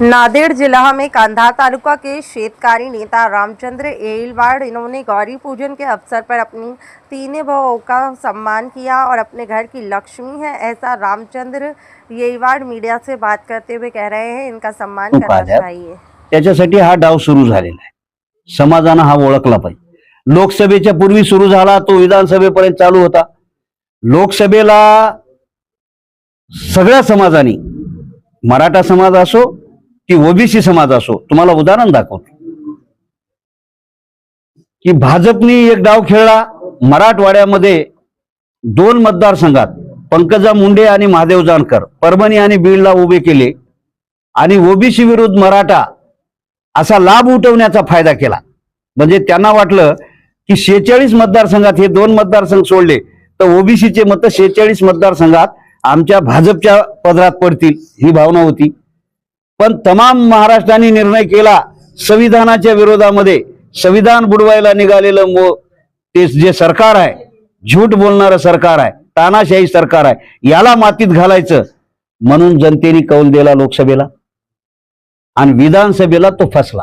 नांदेड़ जिला में कांधा तालुका के शेतकारी नेता रामचंद्र एलवाड़ इन्होंने गौरी पूजन के अवसर पर अपनी तीन बहुओं का सम्मान किया और अपने घर की लक्ष्मी है ऐसा रामचंद्र येलवाड़ मीडिया से बात करते हुए कह रहे हैं। इनका सम्मान करना. चाहिए। त्याच्यासाठी हा डाव सुरू झालेला आहे. समाजानं हा ओळखला पाहिजे. लोकसभेच्या पूर्वी सुरू झाला तो विधानसभेपर्यंत चालू होता. लोकसभेला सगळ्या समाजाने मराठा समाज असो की ओबीसी समाज असो तुम्हाला उदाहरण दाखवतो. की भाजपनी एक डाव खेळला मराठवाड्यामध्ये दोन मतदारसंघात पंकजा मुंडे आणि महादेव जानकर परभणी आणि बीडला उभे केले आणि ओबीसी विरुद्ध मराठा असा लाभ उठवण्याचा फायदा केला. म्हणजे त्यांना वाटलं की शेहेचाळीस मतदारसंघात हे दोन मतदारसंघ सोडले तर ओबीसीचे मत शेहेचाळीस मतदारसंघात आमच्या भाजपच्या पदरात पडतील ही भावना होती. पण तमाम महाराष्ट्राने निर्णय केला संविधानाच्या विरोधामध्ये. संविधान बुडवायला निघालेलं मो ते जे सरकार आहे झूट बोलणारं सरकार आहे तानाशाही सरकार आहे याला मातीत घालायचं. म्हणून जनतेने कौल दिला लोकसभेला. आणि विधानसभेला तो फसला.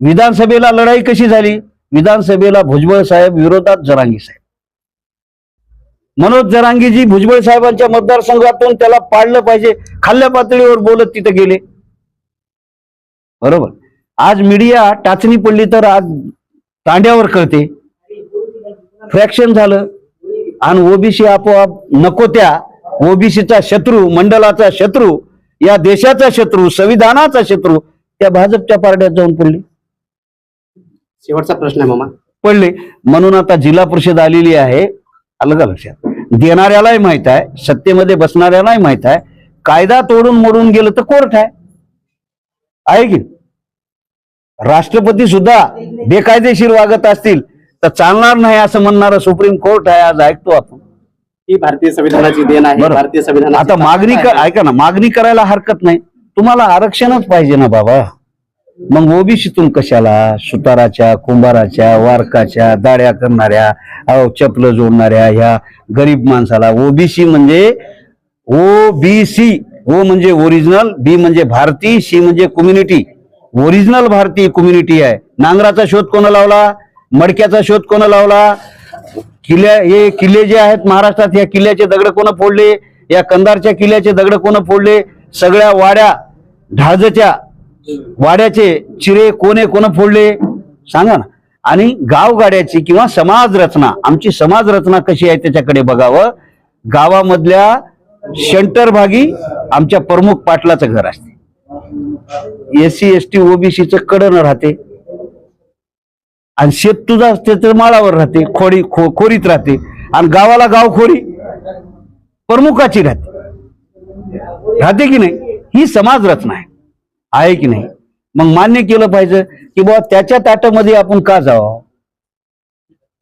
विधानसभेला लढाई कशी झाली? विधानसभेला भुजबळ साहेब विरोधात जरांगी साहेब. मनोज जरांगीजी भुजबळ साहेबांच्या मतदारसंघातून त्याला पाडलं पाहिजे. खाल्ल्या पातळीवर बोलत तिथे गेले. बरोबर. आज मीडिया टाचणी पडली तर आज तांड्यावर कळते. फ्रॅक्शन झालं. आणि ओबीसी आपोआप नको त्या ओबीसीचा शत्रू मंडळाचा शत्रू या देशाचा शत्रू संविधानाचा शत्रू त्या भाजपच्या पारड्यात जाऊन पडले. शेवटचा प्रश्न आहे मामा. पडले. म्हणून आता जिल्हा परिषद आलेली आहे अलग लक्षात. देणाऱ्यालाही माहीत आहे सत्तेमध्ये बसणाऱ्यालाही माहीत आहे. कायदा तोडून मोडून गेलं तर कोर्ट आहे. आहे की? राष्ट्रपती सुद्धा बेकायदेशीर वागत असतील तर चालणार नाही असं म्हणणारं सुप्रीम कोर्ट आहे आज ऐकतो आपण. ही भारतीय संविधानाची देण आहे. भारतीय संविधान आता मागणी ऐका ना मागणी करायला हरकत नाही. तुम्हाला आरक्षणच पाहिजे ना बाबा. मग ओबीसीतून कशाला? सुताराच्या कुंभाराच्या वारकाच्या दाड्या करणाऱ्या अहो चपल जोडणाऱ्या ह्या गरीब माणसाला. ओबीसी म्हणजे ओबीसी ओ म्हणजे ओरिजिनल बी म्हणजे भारती सी म्हणजे कम्युनिटी. ओरिजिनल भारतीय कम्युनिटी आहे. नांगराचा शोध कोण लावला? मडक्याचा शोध कोण लावला? किल्ल्या हे किल्ले जे आहेत महाराष्ट्रात या किल्ल्याचे दगड कोण फोडले? या कंदारच्या किल्ल्याचे दगड कोण फोडले? सगळ्या वाड्या ढाळजच्या वाड्याचे चिरे कोणे कोण फोडले? सांगा ना. आणि गावगाड्याची किंवा समाज रचना आमची समाज रचना कशी आहे त्याच्याकडे बघावं? गावामधल्या शंटर भागी आमच्या प्रमुख पाटलाचं घर असते. एससी एसटी एस टी ओबीसीचं कडन राहते. आणि शेत तुझा असते तर माळावर राहते खोडी खो खोरीत राहते. आणि गावाला गाव खोरी प्रमुखाची राहते. राहते की नाही? ही समाज रचना आहे. आहे की नाही? मग मान्य केलं पाहिजे की बाबा त्याच्या ताटामध्ये आपण का जावं?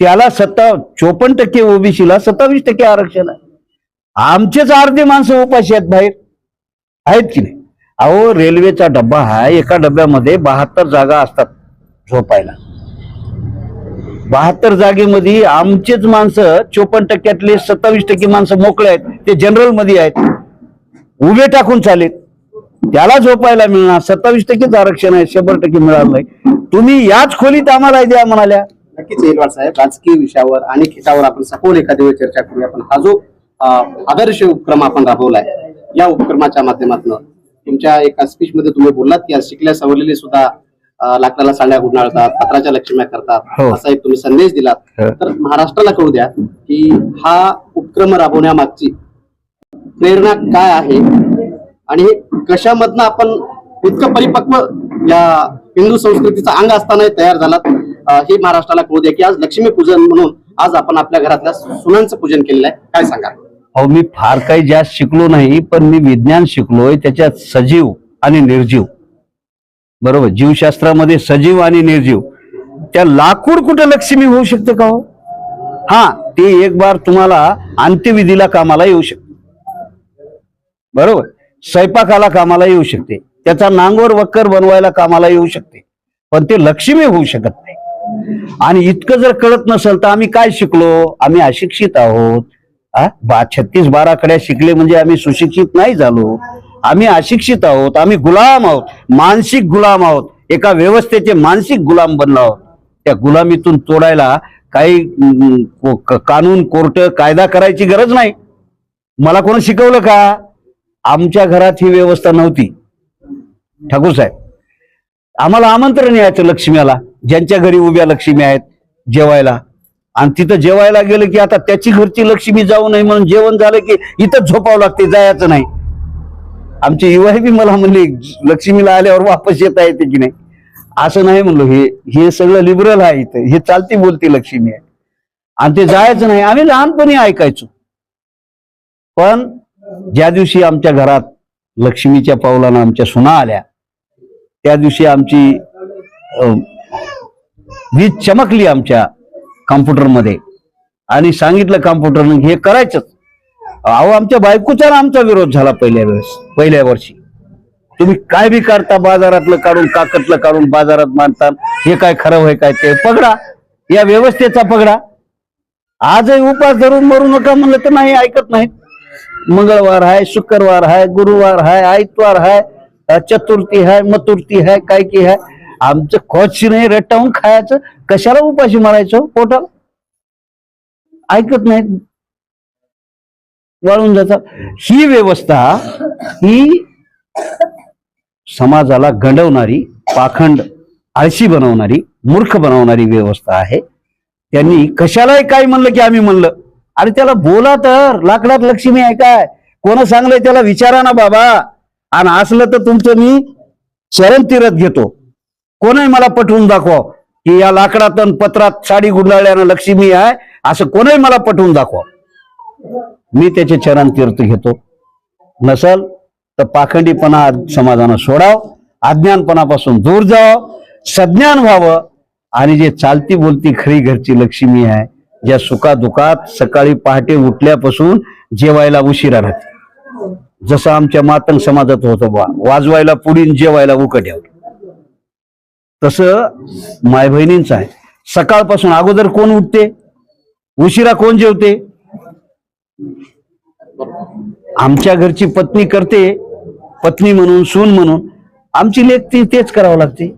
त्याला सत्ता चोपन्न टक्के ओबीसीला सत्तावीस टक्के आरक्षण आहे. आमचेच अर्धे माणसं उपाशी आहेत बाहेर. आहेत की नाही? अहो रेल्वेचा डब्बा हा एका डब्यामध्ये बहात्तर जागा असतात झोपायला. बहात्तर जागेमध्ये आमचेच माणसं चोपन्न टक्क्यातले सत्तावीस टक्के माणसं मोकळे आहेत ते जनरलमध्ये आहेत. उभे टाकून चालेत. त्याला झोपायला मिळणार सत्तावीस टक्केच आरक्षण आहे शंभर टक्के मिळालं नाही. तुम्ही याच खोलीत आम्हाला द्या म्हणाल्या. नक्कीच येलवाड साहेब राजकीय विषयावर आणि खिटावर आपण सखोल एखाद्या वेळी चर्चा करूया पण हा जो आदर्श उपक्रम आपण राबवलाय या उपक्रमाच्या माध्यमातून तुमच्या एका स्पीच मध्ये तुम्ही बोललात की शिकल्या सवरलेले सुद्धा लाकडाला साड्या गुंडाळतात पत्राच्या लक्ष्म्या करतात हो. असा एक तुम्ही संदेश दिलात हो. तर महाराष्ट्राला कळू द्या की हा उपक्रम राबवण्यामागची प्रेरणा काय आहे आणि कशामधनं आपण इतकं परिपक्व या हिंदू संस्कृतीचा अंग असताना तयार झालात अं, हे महाराष्ट्राला कळू द्या की आज लक्ष्मी पूजन म्हणून आज आपण आपल्या घरातल्या सुनांचं पूजन केलेलं आहे काय सांगा अहो मी फार काही जास्त शिकलो नाही पण मी विज्ञान शिकलोय त्याच्यात सजीव आणि निर्जीव. बरोबर? जीवशास्त्रामध्ये सजीव आणि निर्जीव. त्या लाकूड कुठं लक्ष्मी होऊ शकते का हो? हा ते एक बार तुम्हाला अंत्यविधीला कामाला येऊ शकते. बरोबर? स्वयंपाकाला कामाला येऊ शकते. त्याचा नांगोर वक्कर बनवायला कामाला येऊ शकते. पण ते लक्ष्मी होऊ शकत नाही. आणि इतकं जर कळत नसेल तर आम्ही काय शिकलो? आम्ही अशिक्षित आहोत. बा छत्तीस बाराकड्या शिकले म्हणजे आम्ही सुशिक्षित नाही झालो. आम्ही अशिक्षित आहोत आम्ही गुलाम आहोत मानसिक गुलाम आहोत. एका व्यवस्थेचे मानसिक गुलाम बनलो आहोत. त्या गुलामीतून तोडायला काही कानून कोर्ट कायदा करायची गरज नाही. मला कोण शिकवलं का? आमच्या घरात ही व्यवस्था नव्हती. ठाकूर साहेब आम्हाला आमंत्रण यायचं लक्ष्मीला. ज्यांच्या घरी उभ्या लक्ष्मी आहेत जेवायला. आणि तिथं जेवायला गेलं की आता त्याची घरची लक्ष्मी जाऊ नये म्हणून जेवण झालं की इथं झोपावं लागते जायचं नाही. आमचे युवाही बी मला म्हणले लक्ष्मीला आल्यावर वापस येता येते की नाही? असं नाही म्हणलो हे हे सगळं लिबरल आहे इथं. हे चालती बोलती लक्ष्मी आहे. आणि ते जायचं नाही. आम्ही लहानपणी ऐकायचो. पण ज्या दिवशी आमच्या घरात लक्ष्मीच्या पावलानं आमच्या सुना आल्या त्या दिवशी आमची अं, वीज चमकली आमच्या कॉम्प्युटरमध्ये. आणि सांगितलं कॉम्प्युटरनं हे करायचंच. अहो आमच्या बायकोचा आमचा विरोध झाला पहिल्या वेळेस पहिल्या वर्षी. तुम्ही काय बी काढता बाजारातलं काढून काकतलं काढून बाजारात मानता हे काय खरं होय काय ते पगडा. या व्यवस्थेचा पगडा. आजही उपास धरून मरू नका म्हणलं तर नाही ऐकत नाहीत. मंगळवार आहे शुक्रवार आहे गुरुवार आहे आयतवार आहे चतुर्थी आहे मतुर्थी आहे काय की आहे आमचं खोची नाही रटावून खायचं. कशाला उपाशी मारायचं हो पोटाला? ऐकत नाहीत वाळून जातात ही व्यवस्था ही समाजाला गंडवणारी पाखंड आळशी बनवणारी मूर्ख बनवणारी व्यवस्था आहे. त्यांनी कशालाही काय म्हणलं की आम्ही म्हणलं. अरे त्याला बोला तर. लाकडात लक्ष्मी आहे काय? कोण सांगलंय त्याला? विचारा ना बाबा. आणि असलं तर तुमचं मी शरण तीरथ घेतो. कोणही मला पटवून दाखवा की या लाकडात पत्रात साडी गुंडाळल्यानं लक्ष्मी आहे असं कोणही मला पटवून दाखवा मी त्याचे चरण तीर्थ घेतो. नसल तर पाखंडीपणा समाजानं सोडाव अज्ञानपणापासून दूर जावं सज्ञान व्हावं आणि जे चालती बोलती खरी घरची लक्ष्मी आहे ज्या सुखादुखात सकाळी पहाटे उठल्यापासून जेवायला उशिरा राहते. जसं आमच्या मातंग समाजात होतो बा वाजवायला पुढील जेवायला उकट्यावर तसं माय बहिणींचं आहे. सकाळपासून अगोदर कोण उठते? उशिरा कोण जेवते? आमच्या घरची पत्नी करते पत्नी म्हणून सून म्हणून. आमची लेख ती तेच करावं लागते.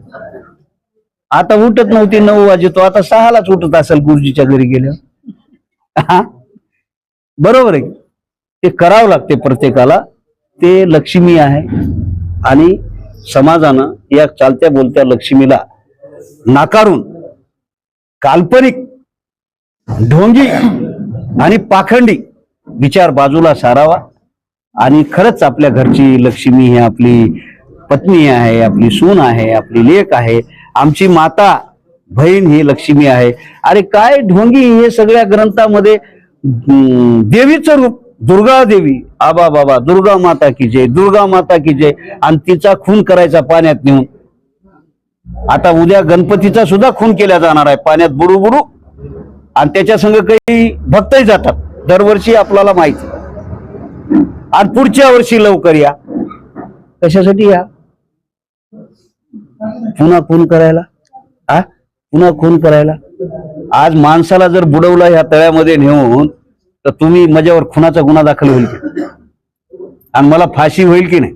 आता उठत नव्हती नऊ वाजेतो आता सहालाच उठत असेल गुरुजीच्या घरी गेल्या बरोबर आहे. ते करावं लागते प्रत्येकाला. ते लक्ष्मी आहे आणि समाजानं या चालत्या बोलत्या लक्ष्मीला नाकारून काल्पनिक ढोंगी आणि पाखंडी विचार बाजूला सारावा. आणि खरंच आपल्या घरची लक्ष्मी ही आपली पत्नी आहे आपली सून आहे आपली लेख आहे आमची माता बहीण ही लक्ष्मी आहे. अरे काय ढोंगी हे सगळ्या ग्रंथामध्ये देवीचं रूप दुर्गा देवी आबा बाबा दुर्गा माता की जय दुर्गा माता की जय. आणि तिचा खून करायचा पाण्यात नेऊन. आता उद्या गणपतीचा सुद्धा खून केला जाणार आहे. पाण्यात बुडू बुडू आणि त्याच्या संग काही भक्तही जातात. दरवर्षी आपल्याला माहिती. आणि पुढच्या वर्षी लवकर या. कशासाठी या? पुन्हा खून करायला? आ? पुन्हा खून करायला? आज माणसाला जर बुडवला ह्या तळ्यामध्ये नेऊन तर तुम्ही माझ्यावर खुनाचा गुन्हा दाखल होईल की? आणि मला फाशी होईल की नाही?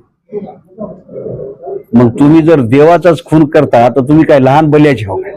मग तुम्ही जर देवाचाच खून करता तर तुम्ही काय लहान बल्याचे हो काय?